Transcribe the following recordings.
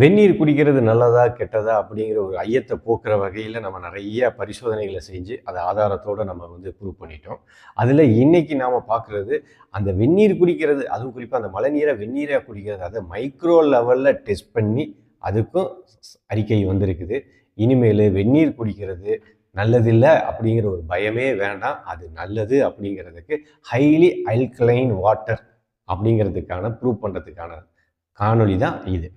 வெந்நீர் குடிக்கிறது நல்லதா கெட்டதா அப்படிங்கிற ஒரு ஐயத்தை போக்குற வகையில் நம்ம நிறைய பரிசோதனைகளை செஞ்சு அதை ஆதாரத்தோடு நம்ம வந்து ப்ரூவ் பண்ணிட்டோம். அதில் இன்னைக்கு நாம் பார்க்குறது அந்த வெந்நீர் குடிக்கிறது அதுவும் குறிப்பாக அந்த மழைநீரை வெந்நீரை குடிக்கிறது அதை மைக்ரோ லெவலில் டெஸ்ட் பண்ணி அதுக்கும் அறிக்கை வந்திருக்குது. இனிமேல் வெந்நீர் குடிக்கிறது நல்லதில்லை அப்படிங்கிற ஒரு பயமே வேண்டாம். அது நல்லது அப்படிங்கிறதுக்கு ஹைலி அல்கலைன் வாட்டர் அப்படிங்கிறதுக்கான ப்ரூவ் பண்ணுறதுக்கான காணொளி தான் இது.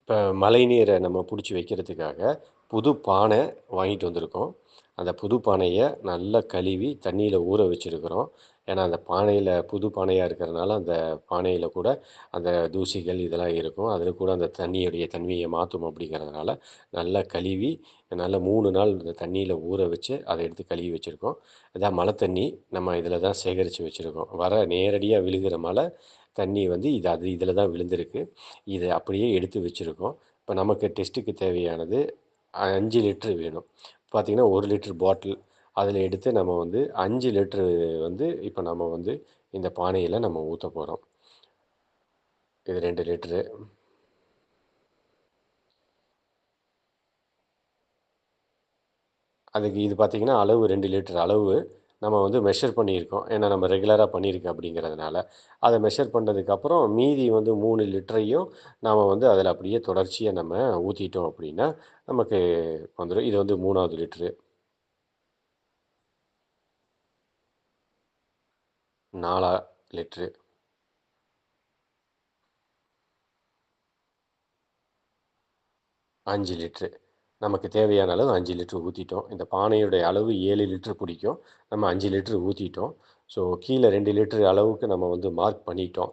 இப்போ மழைநீரை நம்ம பிடிச்சி வைக்கிறதுக்காக புது பானை வாங்கிட்டு வந்திருக்கோம். அந்த புது பானையை நல்லா கழுவி தண்ணியில் ஊற வச்சுருக்கிறோம். ஏன்னா அந்த பானையில் புது பானையாக இருக்கிறதுனால அந்த பானையில் கூட அந்த தூசிகள் இதெல்லாம் இருக்கும். அதில் கூட அந்த தண்ணியுடைய தன்மையை மாற்றும் அப்படிங்கிறதுனால நல்லா கழுவி நல்லா மூணு நாள் இந்த தண்ணியில் ஊற வச்சு அதை எடுத்து கழுவி வச்சுருக்கோம். இதான் மழை தண்ணி நம்ம இதில் தான் சேகரித்து வச்சுருக்கோம். வர நேரடியாக விழுகிற மழை தண்ணி வந்து இது அது இதில் தான் விழுந்திருக்கு. இதை அப்படியே எடுத்து வச்சுருக்கோம். இப்போ நமக்கு டெஸ்ட்டுக்கு தேவையானது அஞ்சு லிட்ரு வேணும். பார்த்திங்கன்னா ஒரு லிட்டர் பாட்டில். அதில் எடுத்து நம்ம வந்து அஞ்சு லிட்ரு வந்து இப்போ நம்ம வந்து இந்த பானையில் நம்ம ஊற்ற போகிறோம் இது ரெண்டு லிட்ரு அதுக்கு இது பார்த்திங்கன்னா அளவு ரெண்டு லிட்டர் அளவு. நம்ம வந்து மெஷர் பண்ணியிருக்கோம். ஏன்னா நம்ம ரெகுலராக பண்ணியிருக்கோம் அப்படிங்கிறதுனால. அதை மெஷர் பண்ணதுக்கப்புறம் மீதி வந்து மூணு லிட்டரையும் நாம் வந்து அதில் அப்படியே தொடர்ச்சியாக நம்ம ஊற்றிட்டோம் அப்படின்னா நமக்கு வந்துடும் இது வந்து மூணாவது லிட்ரு நாலா லிட்ரு அஞ்சு லிட்ரு நமக்கு தேவையான அளவு அஞ்சு லிட்ரு ஊற்றிட்டோம் இந்த பானையுடைய அளவு ஏழு லிட்ரு பிடிக்கும் நம்ம அஞ்சு லிட்ரு ஊற்றிட்டோம் ஸோ கீழே ரெண்டு லிட்ரு அளவுக்கு நம்ம வந்து மார்க் பண்ணிட்டோம்.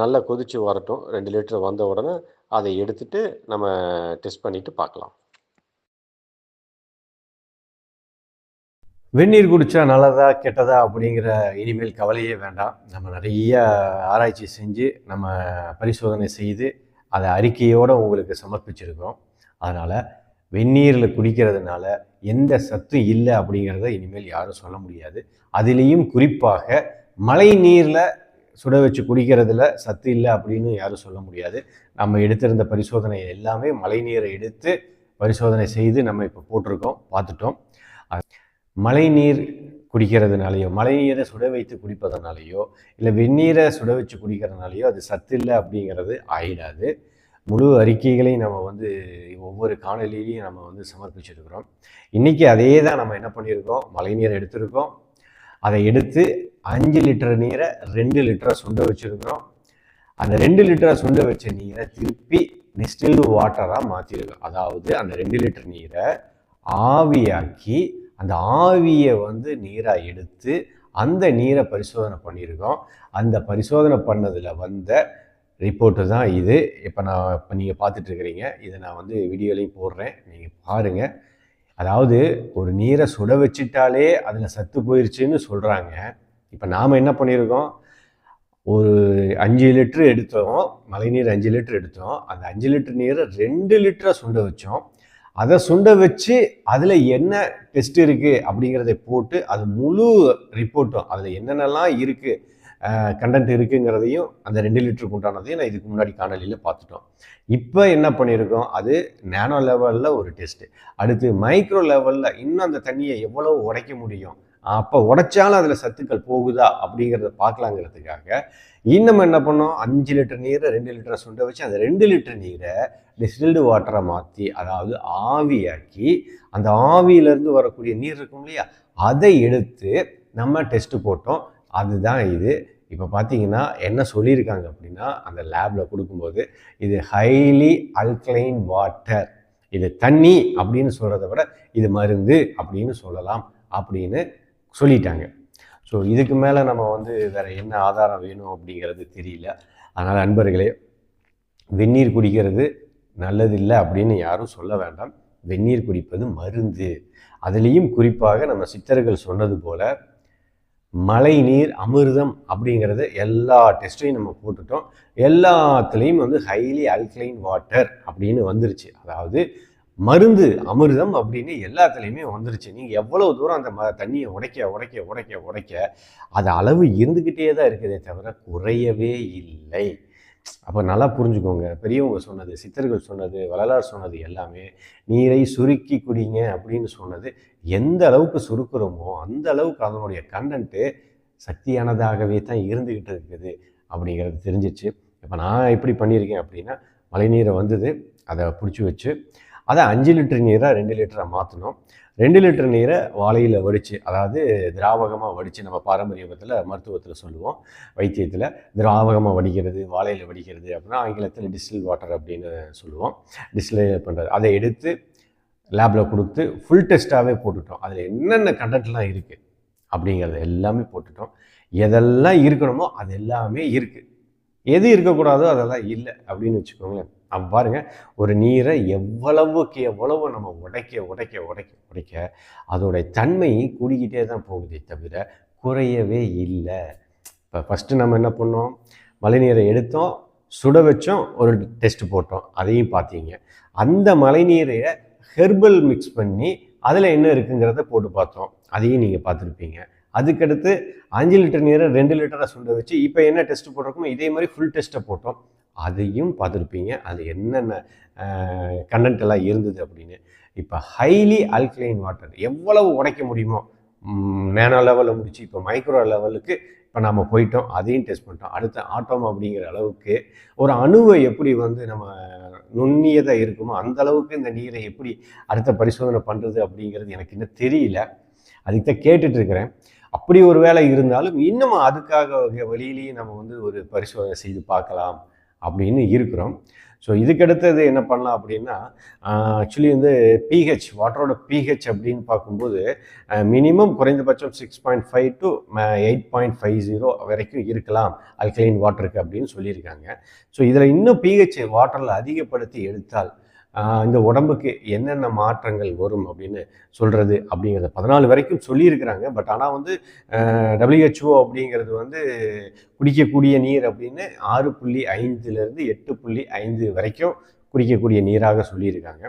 நல்லா கொதித்து வரட்டும். ரெண்டு லிட்ரு வந்த உடனே அதை எடுத்துட்டு நம்ம டெஸ்ட் பண்ணிவிட்டு பார்க்கலாம். வெந்நீர் குடித்தா நல்லதா கெட்டதா அப்படிங்கிற இனிமேல் கவலையே வேண்டாம். நம்ம நிறைய ஆராய்ச்சி செஞ்சு நம்ம பரிசோதனை செய்து அதை அறிக்கையோடு உங்களுக்கு சமர்ப்பிச்சிருக்கோம் அதனால் வெந்நீரில் குடிக்கிறதுனால எந்த சத்தும் இல்லை அப்படிங்கிறத இனிமேல் யாரும் சொல்ல முடியாது. அதுலேயும் குறிப்பாக மழை நீரில் சுட வச்சு குடிக்கிறதுல சத்து இல்லை அப்படின்னு யாரும் சொல்ல முடியாது. நம்ம எடுத்திருந்த பரிசோதனை எல்லாமே மழை நீரை எடுத்து பரிசோதனை செய்து நம்ம இப்போ போட்டிருக்கோம் பார்த்துட்டோம். மழை நீர் குடிக்கிறதுனாலையோ மழை நீரை சுட வைத்து குடிப்பதனாலேயோ இல்லை வெந்நீரை சுட வச்சு குடிக்கிறதுனாலையோ அது சத்து இல்லை அப்படிங்கிறது ஆயிடாது. முழு அறிக்கைகளையும் நம்ம வந்து ஒவ்வொரு காணொலியிலையும் நம்ம வந்து சமர்ப்பிச்சிருக்கிறோம். இன்றைக்கி அதே தான் நம்ம என்ன பண்ணியிருக்கோம்? மழை நீரை எடுத்திருக்கோம். அதை எடுத்து அஞ்சு லிட்டர் நீரை ரெண்டு லிட்டரை சுண்ட வச்சுருக்கிறோம். அந்த ரெண்டு லிட்டரை சுண்ட வச்ச நீரை திருப்பி டிஸ்டில்டு வாட்டராக மாற்றிருக்கோம் அதாவது அந்த ரெண்டு லிட்டர் நீரை ஆவியாக்கி அந்த ஆவியை வந்து நீராக எடுத்து அந்த நீரை பரிசோதனை பண்ணியிருக்கோம். அந்த பரிசோதனை பண்ணதில் வந்த ரிப்போர்ட்டு தான் இது. இப்போ நான் இப்போ நீங்கள் பார்த்துட்ருக்கிறீங்க. இதை நான் வந்து வீடியோலையும் போடுறேன். நீங்கள் பாருங்கள் அதாவது ஒரு நீரை சுட வச்சிட்டாலே அதில் சத்து போயிடுச்சுன்னு சொல்கிறாங்க இப்போ நாம் என்ன பண்ணியிருக்கோம்? ஒரு அஞ்சு லிட்ரு எடுத்தோம். மழைநீர் அஞ்சு லிட்டர் எடுத்தோம். அந்த அஞ்சு லிட்டர் நீரை ரெண்டு லிட்டரை சுண்ட வச்சோம். அதை சுண்ட வச்சு அதில் என்ன டெஸ்ட் இருக்குது அப்படிங்கிறத போட்டு அது முழு ரிப்போர்ட்டும். அதில் என்னென்னலாம் இருக்குது கண்டென்ட் இருக்குங்கிறதையும் அந்த ரெண்டு லிட்டருக்கு உண்டானதையும் நான் இதுக்கு முன்னாடி காணொலியில் பார்த்துட்டோம். இப்போ என்ன பண்ணியிருக்கோம்? அது நேனோ லெவலில் ஒரு டெஸ்ட்டு அடுத்து மைக்ரோ லெவலில் இன்னும் அந்த தண்ணியை எவ்வளோ உடைக்க முடியும்? அப்போ உடைச்சாலும் அதில் சத்துக்கள் போகுதா? அப்படிங்கிறத பார்க்கலாங்கிறதுக்காக இன்னும் என்ன பண்ணோம்? அஞ்சு லிட்டர் நீரை ரெண்டு லிட்டரை சுண்ட வச்சு அந்த ரெண்டு லிட்டர் நீரை டிஸ்டில்டு வாட்டரை மாற்றி அதாவது ஆவியாக்கி அந்த ஆவியிலேருந்து வரக்கூடிய நீர் இருக்கும் இல்லையா? அதை எடுத்து நம்ம டெஸ்ட்டு போட்டோம். அதுதான் இது. இப்போ பார்த்தீங்கன்னா என்ன சொல்லியிருக்காங்க அப்படின்னா அந்த லேபில் கொடுக்கும்போது இது ஹைலி அல்கலைன் வாட்டர் இது தண்ணி அப்படின்னு சொல்கிறத விட இது மருந்து அப்படின்னு சொல்லலாம் அப்படின்னு சொல்லிட்டாங்க. ஸோ இதுக்கு மேலே நம்ம வந்து வேறு என்ன ஆதாரம் வேணும் அப்படிங்கிறது தெரியல. அதனால் அன்பர்களே வெந்நீர் குடிக்கிறது நல்லதில்லை அப்படின்னு யாரும் சொல்ல வேண்டாம். வெந்நீர் குடிப்பது மருந்து. அதுலேயும் குறிப்பாக நம்ம சித்தர்கள் சொன்னது போல் மழை நீர் அமிர்தம் அப்படிங்கிறது எல்லா டெஸ்ட்டையும் நம்ம போட்டுட்டோம். எல்லாத்துலேயும் வந்து ஹைலி அல்கலைன் வாட்டர் அப்படின்னு வந்துருச்சு. அதாவது மருந்து அமிர்தம் அப்படின்னு எல்லாத்துலேயுமே வந்துருச்சு. நீங்கள் எவ்வளோ தூரம் அந்த ம தண்ணியை உடைக்க உடைக்க உடைக்க உடைக்க அது அளவு இருந்துக்கிட்டே தான் இருக்குதே தவிர குறையவே இல்லை. அப்போ நல்லா புரிஞ்சுக்கோங்க. பெரியவங்க சொன்னது சித்தர்கள் சொன்னது வள்ளலார் சொன்னது எல்லாமே நீரை சுருக்கி குடிங்க அப்படின்னு சொன்னது எந்த அளவுக்கு சுருக்குறோமோ அந்த அளவுக்கு அதனுடைய கண்டென்ட்டு சக்தியானதாகவே தான் இருந்துக்கிட்டு இருக்குது அப்படிங்கிறது தெரிஞ்சிச்சு. இப்போ நான் எப்படி பண்ணியிருக்கேன் அப்படின்னா மழைநீரை வந்தது அதை பிடிச்சி வச்சு அதை அஞ்சு லிட்டர் நீரை ரெண்டு லிட்டராக மாற்றணும் ரெண்டு லிட்டர் நீரை வாழையில் வடித்து அதாவது திராவகமாக வடித்து நம்ம பாரம்பரியத்தில் மருத்துவத்தில் சொல்லுவோம் வைத்தியத்தில். திராவகமாக வடிக்கிறது வாழையில் வடிக்கிறது அப்படின்னா ஆங்கிலத்தில் டிஸ்டில் வாட்டர் அப்படின்னு சொல்லுவோம். டிஸ்டில் பண்ணுறது அதை எடுத்து லேபில் கொடுத்து ஃபுல் டெஸ்ட்டாகவே போட்டுட்டோம். அதில் என்னென்ன கண்டென்ட்லாம் இருக்குது அப்படிங்கிறது எல்லாமே போட்டுட்டோம். எதெல்லாம் இருக்கணுமோ அது எல்லாமே இருக்குது எது இருக்கக்கூடாதோ அதெல்லாம் இல்லை அப்படின்னு வச்சுக்கோங்களேன். அப்போ பாருங்கள் ஒரு நீரை எவ்வளவுக்கு எவ்வளவு நம்ம உடைக்க உடைக்க உடைக்க உடைக்க அதோடைய தன்மை கூடிக்கிட்டே தான் போகுதே தவிர குறையவே இல்லை. இப்போ ஃபஸ்ட்டு நம்ம என்ன பண்ணோம்? மழைநீரை எடுத்தோம் சுட வச்சோம் ஒரு டெஸ்ட் போட்டோம். அதையும் பார்த்தீங்க. அந்த மழைநீரை ஹெர்பல் மிக்ஸ் பண்ணி அதில் என்ன இருக்குங்கிறத போட்டு பார்த்தோம். அதையும் நீங்கள் பார்த்துருப்பீங்க. அதுக்கடுத்து அஞ்சு லிட்டர் நீரை ரெண்டு லிட்டராக சுண்ட வச்சு இப்போ என்ன டெஸ்ட் போட்டிருக்கோமோ இதே மாதிரி ஃபுல் டெஸ்ட்டை போட்டோம். அதையும் பார்த்துருப்பீங்க. அது என்னென்ன கண்டென்ட் எல்லாம் இருந்தது அப்படின்னு. இப்போ ஹைலி அல்கலைன் வாட்டர் எவ்வளவு உடைக்க முடியுமோ நேனோ லெவலில் முடிச்சு இப்போ மைக்ரோ லெவலுக்கு இப்போ நம்ம போயிட்டோம் அதையும் டெஸ்ட் பண்ணிட்டோம். அடுத்த ஆட்டோம் அப்படிங்கிற அளவுக்கு ஒரு அணுவை எப்படி வந்து நம்ம நுண்ணியதாக இருக்குமோ அந்த அளவுக்கு இந்த நீரை எப்படி அடுத்த பரிசோதனை பண்ணுறது அப்படிங்கிறது எனக்கு இன்னும் தெரியல. அதுக்கு தான் கேட்டுட்டு இருக்கிறேன். அப்படி ஒரு வேலை இருந்தாலும் இன்னும் அதுக்காக வழியிலேயே நம்ம வந்து ஒரு பரிசோதனை செய்து பார்க்கலாம். அப்படின்னு இருக்கிறோம். ஸோ இதுக்கடுத்தது என்ன பண்ணலாம் அப்படின்னா ஆக்சுவலி வந்து பிஹெச் வாட்டரோட பிஹெச் அப்படின்னு பார்க்கும்போது மினிமம் குறைந்தபட்சம் six point five to eight point five zero வரைக்கும் இருக்கலாம். அல்கலைன் வாட்டருக்கு அப்படின்னு சொல்லியிருக்காங்க. ஸோ இதில் இன்னும் பிஹெச் வாட்டரில் அதிகப்படுத்தி எடுத்தால் இந்த உடம்புக்கு என்னென்ன மாற்றங்கள் வரும் அப்படின்னு சொல்கிறது அப்படிங்கிறத பதினாலு வரைக்கும் சொல்லியிருக்கிறாங்க. பட் ஆனால் வந்து டபிள்யூஹெச்ஓ அப்படிங்கிறது வந்து குடிக்கக்கூடிய நீர் அப்படின்னு ஆறு புள்ளி ஐந்துலேருந்து எட்டு புள்ளி ஐந்து வரைக்கும் குடிக்கக்கூடிய நீராக சொல்லியிருக்காங்க.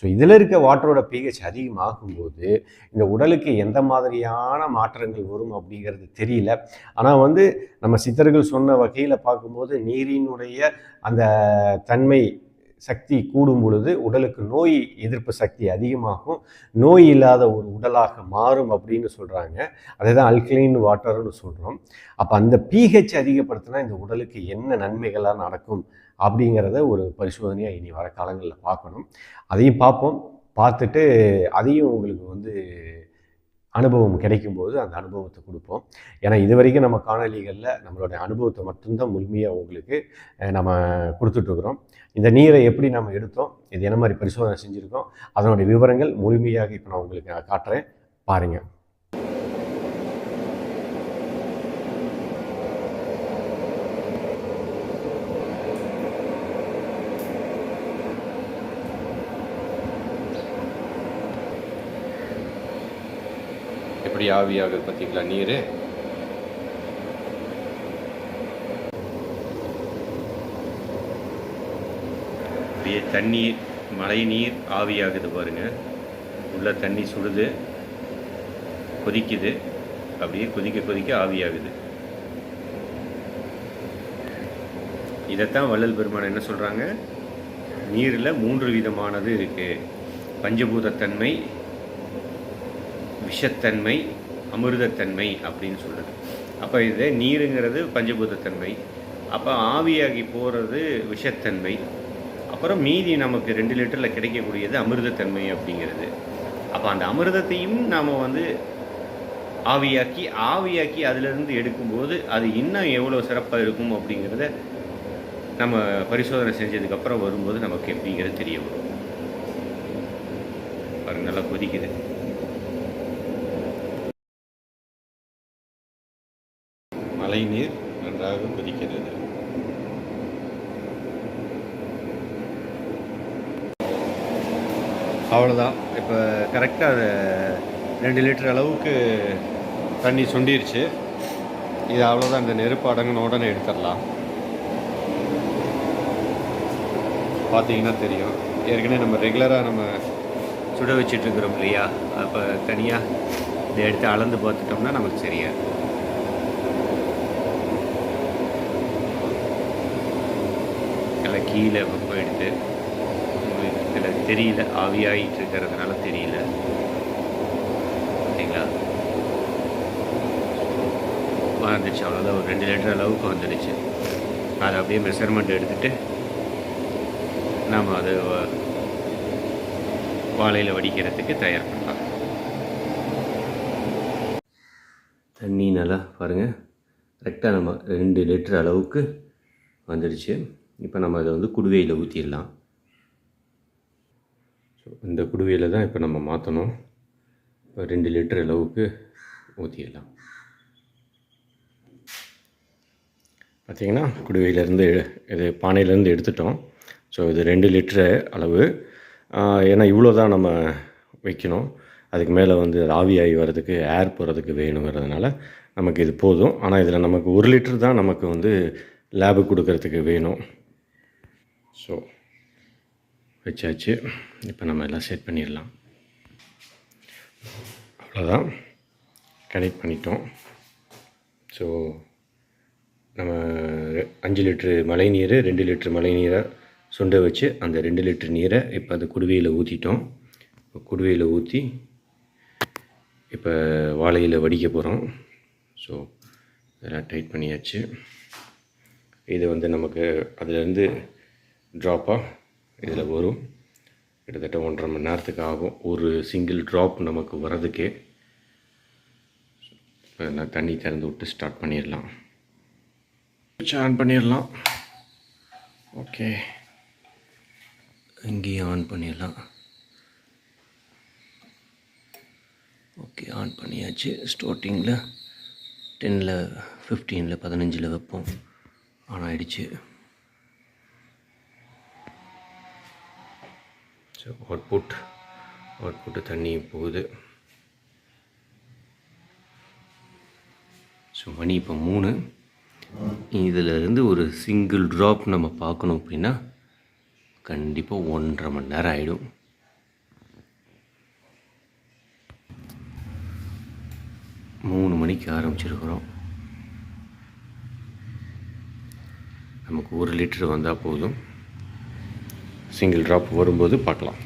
ஸோ இதில் இருக்க வாட்டரோட பிஹெச் அதிகமாகும்போது இந்த உடலுக்கு எந்த மாதிரியான மாற்றங்கள் வரும் அப்படிங்கிறது தெரியல. ஆனால் வந்து நம்ம சித்தர்கள் சொன்ன வகையில் பார்க்கும்போது நீரினுடைய அந்த தன்மை சக்தி கூடும் பொழுது உடலுக்கு நோய் எதிர்ப்பு சக்தி அதிகமாகும். நோய் இல்லாத ஒரு உடலாக மாறும் அப்படின்னு சொல்கிறாங்க அதை தான் அல்கலைன் வாட்டர்னு சொல்கிறோம் அப்போ அந்த பிஹெச் அதிகப்படுத்தினா இந்த உடலுக்கு என்ன நன்மைகளாக நடக்கும் அப்படிங்கிறத ஒரு பரிசோதனையாக இனி வர காலங்களில் பார்க்கணும். அதையும் பார்ப்போம். பார்த்துட்டு அதையும் உங்களுக்கு வந்து அனுபவம் கிடைக்கும்போது அந்த அனுபவத்தை கொடுப்போம். ஏன்னா இது வரைக்கும் நம்ம காணொலிகளில் நம்மளுடைய அனுபவத்தை மட்டும்தான் முழுமையாக உங்களுக்கு நம்ம கொடுத்துட்ருக்குறோம். இந்த நீரை எப்படி நம்ம எடுத்தோம் இது என்ன மாதிரி பரிசோதனை செஞ்சுருக்கோம் அதனுடைய விவரங்கள் முழுமையாக இப்போ நான் உங்களுக்கு நான் காட்டுறேன். பாருங்கள் எப்படி ஆவியாகுது பார்த்தீங்களா நீர் அப்படியே தண்ணீர் மழை நீர் ஆவியாகுது பாருங்க. உள்ள தண்ணி சுடுது கொதிக்குது. அப்படியே கொதிக்க கொதிக்க ஆவியாகுது. இதைத்தான் வள்ளல் பெருமான் என்ன சொல்கிறாங்க நீரில் மூன்று விதமானது இருக்குது பஞ்சபூதத்தன்மை விஷத்தன்மை அமிர்தத்தன்மை அப்படின்னு சொல்லுது அப்போ இது நீருங்கிறது பஞ்சபூதத்தன்மை. அப்போ ஆவியாகி போகிறது விஷத்தன்மை. அப்புறம் மீதி நமக்கு ரெண்டு லிட்டரில் கிடைக்கக்கூடியது அமிர்தத்தன்மை அப்படிங்கிறது. அப்போ அந்த அமிர்தத்தையும் நாம் வந்து ஆவியாக்கி ஆவியாக்கி அதிலிருந்து எடுக்கும்போது அது இன்னும் எவ்வளோ சிறப்பாக இருக்கும் அப்படிங்கிறத நம்ம பரிசோதனை செஞ்சதுக்கப்புறம் வரும்போது நமக்கு எப்படிங்கிறது தெரிய வரும். பாருங்க நல்லா கொதிக்குது. மழை நீர் நன்றாக கொதிக்கிறது. அவ்வளோதான் இப்போ கரெக்டாக ரெண்டு லிட்டர் அளவுக்கு தண்ணி சுண்டிருச்சு. இது அவ்வளோதான் இந்த நெருப்பு அடங்கின உடனே எடுத்துடலாம். பார்த்தீங்கன்னா தெரியும். ஏற்கனவே நம்ம ரெகுலராக நம்ம சுட வச்சிட்ருக்குறோம் இல்லையா? அப்போ தனியாக இதை எடுத்து அளந்து பார்த்துட்டோம்னா நமக்கு சரியா இடத்துல கீழே வெப்பம் எடுத்து உங்களுக்கு இதில் தெரியல ஆவியாகிட்டு இருக்கிறதுனால தெரியல. ஓகேங்களா வந்துடுச்சு. அவ்வளோதான் ஒரு ரெண்டு லிட்டர் அளவுக்கு வந்துடுச்சு. அதை அப்படியே மெஷர்மெண்ட் எடுத்துகிட்டு நாம் அதை வாழையில் வடிக்கிறதுக்கு தயார் பண்ணலாம். தண்ணி நல்லா பாருங்கள் கரெக்டாக நம்ம ரெண்டு லிட்டர் அளவுக்கு வந்துடுச்சு. இப்போ நம்ம அதை வந்து குடுவையில் ஊற்றிடலாம் ஸோ இந்த குடுவையில் தான் இப்போ நம்ம மாற்றணும் இப்போ ரெண்டு லிட்டர் அளவுக்கு ஊற்றிடலாம் பார்த்திங்கன்னா குடுவையிலேருந்து இது பானையிலேருந்து எடுத்துட்டோம். ஸோ இது ரெண்டு லிட்டரு அளவு. ஏன்னா இவ்வளோ தான் நம்ம வைக்கணும். அதுக்கு மேலே வந்து ஆவியாகி வர்றதுக்கு ஏர் போகிறதுக்கு வேணுங்கிறதுனால நமக்கு இது போதும். ஆனால் இதில் நமக்கு ஒரு லிட்டர் தான் நமக்கு வந்து லேபு கொடுக்கறதுக்கு வேணும். ஸோ வச்சாச்சு. இப்போ நம்ம எல்லாம் செட் பண்ணிடலாம். அவ்வளோதான் கனெக்ட் பண்ணிட்டோம். ஸோ நம்ம ரெ- அஞ்சு லிட்ரு மழை நீர் ரெண்டு லிட்ரு மழை நீரை சுண்ட வச்சு அந்த ரெண்டு லிட்ரு நீரை இப்போ அந்த குடுவையில் ஊற்றிட்டோம் இப்போ குடுவையில் ஊற்றி இப்போ வாழையில் வடிக்க போகிறோம் ஸோ இதெல்லாம் டைட் பண்ணியாச்சு. இது வந்து நமக்கு அதுலேருந்து ட்ராப்பாக இதில் வரும். கிட்டத்தட்ட ஒன்றரை மணி நேரத்துக்கு ஆகும். ஒரு சிங்கிள் ட்ராப் நமக்கு வர்றதுக்கே. இப்போ எல்லாம் தண்ணி திறந்து விட்டு ஸ்டார்ட் பண்ணிடலாம். ஆன் பண்ணிடலாம். ஓகே இங்கேயும் ஆன் பண்ணிடலாம். ஓகே ஆன் பண்ணியாச்சு. ஸ்டார்டிங்கில் டென்னில் ஃபிஃப்டீனில் பதினஞ்சில் வைப்போம். ஆன் ஆகிடுச்சு ஸோ அவுட்புட் அவுட்புட்டு தண்ணி போகுது. ஸோ மணி இப்போ மூணு. இதில் இருந்து ஒரு சிங்கிள் ட்ராப் நம்ம பார்க்கணும் அப்படின்னா கண்டிப்பாக ஒன்றரை மணி நேரம் ஆகிடும் மூணு மணிக்கு ஆரம்பிச்சிருக்கிறோம். நமக்கு ஒரு லிட்டர் வந்தால் போதும். சிங்கிள் ட்ராப் வரும்போது பார்க்கலாம்.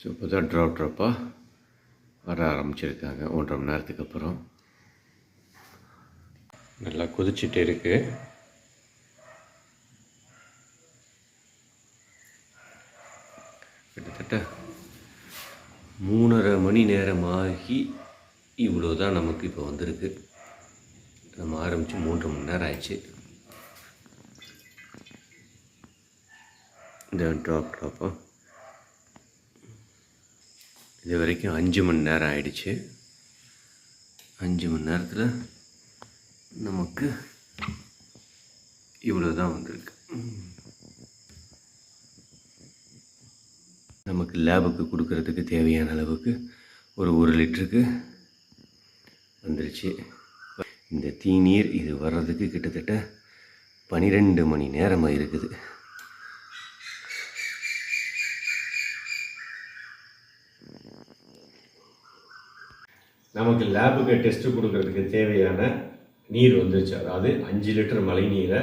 ஸோ இப்போ தான் ட்ராப் ட்ராப்பாக வர ஆரம்பிச்சிருக்காங்க. ஒன்றரை மணி நேரத்துக்கு அப்புறம். நல்லா கொதிச்சுட்டே இருக்குது கிட்டத்தட்ட மூணரை மணி நேரமாகி இவ்வளோ தான் நமக்கு இப்போ வந்திருக்கு. நம்ம ஆரம்பித்து மூன்று மணி நேரம் ஆயிடுச்சு. இந்த ட்ராப் ட்ராப்பாக இது வரைக்கும் அஞ்சு மணி நேரம் ஆயிடுச்சு. அஞ்சு மணி நேரத்தில் நமக்கு இவ்வளோ தான் வந்திருக்கு. நமக்கு லேபுக்கு கொடுக்கறதுக்கு தேவையான அளவுக்கு ஒரு ஒரு லிட்டருக்கு வந்துருச்சு. இந்த தீநீர் இது வர்றதுக்கு கிட்டத்தட்ட பன்னிரெண்டு மணி நேரமாக இருக்குது. நமக்கு லேபுக்கு டெஸ்ட்டு கொடுக்கறதுக்கு தேவையான நீர் வந்துருச்சு. அதாவது அஞ்சு லிட்டர் மழை நீரை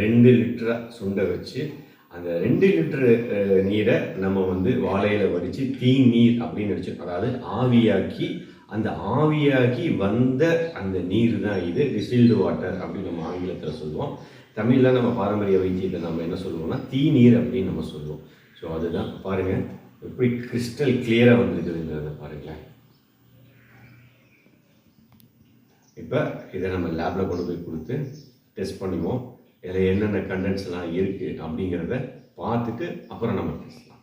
ரெண்டு லிட்டராக சுண்ட வச்சு அந்த ரெண்டு லிட்டரு நீரை நம்ம வந்து வாழையில் வடித்து தீ நீர் அப்படின்னு வச்சு அதாவது ஆவியாக்கி அந்த ஆவியாகி வந்த அந்த நீர் தான் இது டிஸ்டில்டு வாட்டர் அப்படின்னு நம்ம ஆங்கிலத்தில் சொல்லுவோம். தமிழில் நம்ம பாரம்பரிய வைத்தியத்தை நம்ம என்ன சொல்லுவோம்னா தீ நீர் அப்படின்னு நம்ம சொல்லுவோம். ஸோ அதுதான். பாருங்கள் எப்படி கிறிஸ்டல் கிளியராக வந்திருக்குதுங்கிறத பாருங்களேன். இப்போ இதை நம்ம லேபில் கொண்டு போய் கொடுத்து டெஸ்ட் பண்ணுவோம். இதில் என்னென்ன கண்டென்ட்ஸ்லாம் இருக்குது அப்படிங்கிறத பார்த்துட்டு அப்புறம் நம்ம பேசலாம்.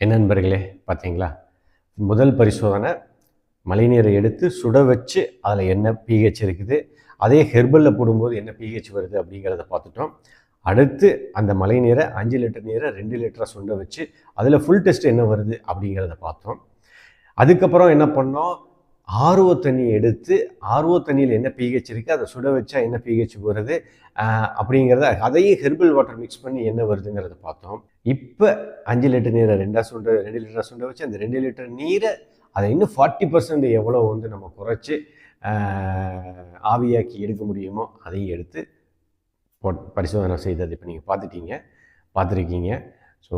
என்ன நண்பர்களே பார்த்தீங்களா? முதல் பரிசோதனை மழைநீரை எடுத்து சுட வச்சு அதில் என்ன பிஹெச் இருக்குது அதே ஹெர்பலில் போடும்போது என்ன பிஹெச் வருது அப்படிங்கிறத பார்த்துட்டோம். அடுத்து அந்த மழை நீரை அஞ்சு லிட்டர் நீரை ரெண்டு லிட்டராக சுண்ட வச்சு அதில் ஃபுல் டெஸ்ட் என்ன வருது அப்படிங்கிறத பார்த்தோம். அதுக்கப்புறம் என்ன பண்ணோம்? ஆர்ஓ தண்ணியை எடுத்து ஆர்ஓ தண்ணியில் என்ன பிஹெச் இருக்குது அதை சுட வச்சா என்ன பிஹெச் வருது அப்படிங்கிறத அதையும் ஹெர்பல் வாட்டர் மிக்ஸ் பண்ணி என்ன வருதுங்கிறத பார்த்தோம். இப்போ அஞ்சு லிட்டர் நீரை ரெண்டாக சுண்ட ரெண்டு லிட்டராக சுண்ட வச்சு அந்த ரெண்டு லிட்டர் நீரை அதை இன்னும் ஃபார்ட்டி பர்சன்ட் எவ்வளோ வந்து நம்ம குறைச்சி ஆவியாக்கி எடுக்க முடியுமோ அதையும் எடுத்து போட் பரிசோதனை செய்தது இப்போ நீங்கள் பார்த்துட்டீங்க பார்த்துருக்கீங்க. ஸோ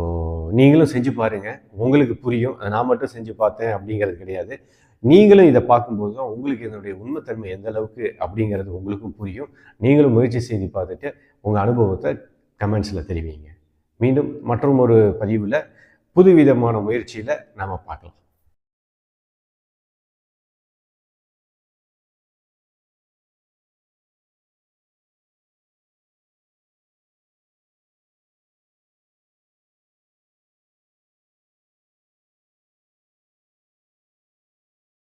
நீங்களும் செஞ்சு பாருங்கள் உங்களுக்கு புரியும். அதை நான் மட்டும் செஞ்சு பார்த்தேன் அப்படிங்கிறது கிடையாது. நீங்களும் இதை பார்க்கும்போது தான் உங்களுக்கு இதனுடைய உண்மைத்தன்மை எந்த அளவுக்கு அப்படிங்கிறது உங்களுக்கும் புரியும். நீங்களும் முயற்சி செய்து பார்த்துட்டு உங்கள் அனுபவத்தை கமெண்ட்ஸில் தெரிவிங்க. மீண்டும் மற்றும் ஒரு பதிவில் புதுவிதமான முயற்சியில் நாம் பார்க்கலாம்.